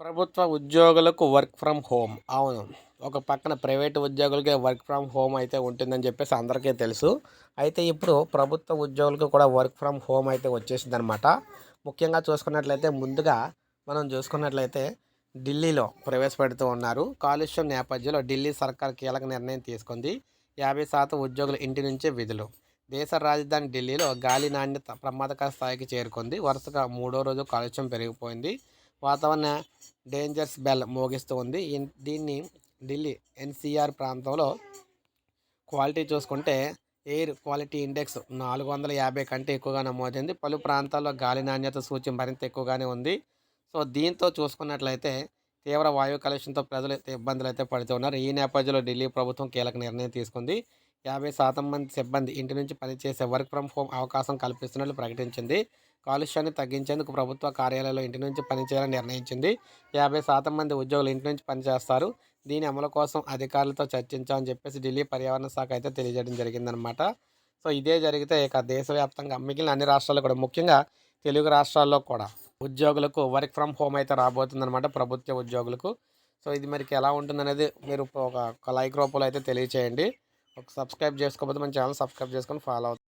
ప్రభుత్వ ఉద్యోగులకు work from home. అవును. ఒక పక్కన ప్రైవేట్ ఉద్యోగులకే వర్క్ ఫ్రమ్ హోమ్ అయితే ఉంటుందని చెప్పేసి అందరికీ తెలుసు. అయితే ఇప్పుడు ప్రభుత్వ ఉద్యోగులకు కూడా వర్క్ ఫ్రమ్ హోమ్ అయితే వచ్చేసింది అనమాట ముఖ్యంగా చూసుకున్నట్లయితే ముందుగా మనం చూసుకున్నట్లయితే ఢిల్లీలో ప్రవేశపెడుతూ ఉన్నారు. కాలుష్యం నేపథ్యంలో ఢిల్లీ సర్కార్ కీలక నిర్ణయం తీసుకుంది. యాభై శాతం ఉద్యోగులు ఇంటి నుంచే విధులు. దేశ రాజధాని ఢిల్లీలో గాలి నాణ్యత ప్రమాదకర స్థాయికి చేరుకుంది. వరుసగా మూడో రోజు కాలుష్యం పెరిగిపోయింది. వాతావరణ డేంజర్స్ బెల్ మోగిస్తూ ఉంది దీన్ని ఢిల్లీ ఎన్సీఆర్ ప్రాంతంలో క్వాలిటీ చూసుకుంటే ఎయిర్ క్వాలిటీ ఇండెక్స్ నాలుగు వందల యాభై కంటే ఎక్కువగా నమోదైంది పలు ప్రాంతాల్లో గాలి నాణ్యత సూచి మరింత ఎక్కువగానే ఉంది. సో దీంతో చూసుకున్నట్లయితే తీవ్ర వాయు కాలుష్యంతో ప్రజలు ఇబ్బందులు అయితే పడుతూ ఉన్నారు ఈ నేపథ్యంలో ఢిల్లీ ప్రభుత్వం కీలక నిర్ణయం తీసుకుంది. యాభై శాతం మంది సిబ్బంది ఇంటి నుంచి పనిచేసే వర్క్ ఫ్రమ్ హోమ్ అవకాశం కల్పిస్తున్నట్లు ప్రకటించింది. కాలుష్యాన్ని తగ్గించేందుకు ప్రభుత్వ కార్యాలయాల్లో ఇంటి నుంచి పనిచేయాలని నిర్ణయించింది. యాభై శాతం మంది ఉద్యోగులు ఇంటి నుంచి పనిచేస్తారు దీని అమలు కోసం అధికారులతో చర్చించామని చెప్పేసి ఢిల్లీ పర్యావరణ శాఖ అయితే తెలియజేయడం జరిగిందనమాట సో ఇదే జరిగితే ఇక దేశవ్యాప్తంగా మిగిలిన అన్ని రాష్ట్రాల్లో కూడా ముఖ్యంగా తెలుగు రాష్ట్రాల్లో కూడా ఉద్యోగులకు వర్క్ ఫ్రమ్ హోమ్ అయితే రాబోతుందన్నమాట ప్రభుత్వ ఉద్యోగులకు. సో ఇది మరికి ఎలా ఉంటుందనేది మీరు ఒక ఒక లైక్ రూపంలో అయితే తెలియచేయండి. ఒక సబ్స్క్రైబ్ చేసుకోకపోతే మన ఛానల్ సబ్స్క్రైబ్ చేసుకొని ఫాలో అవుతుంది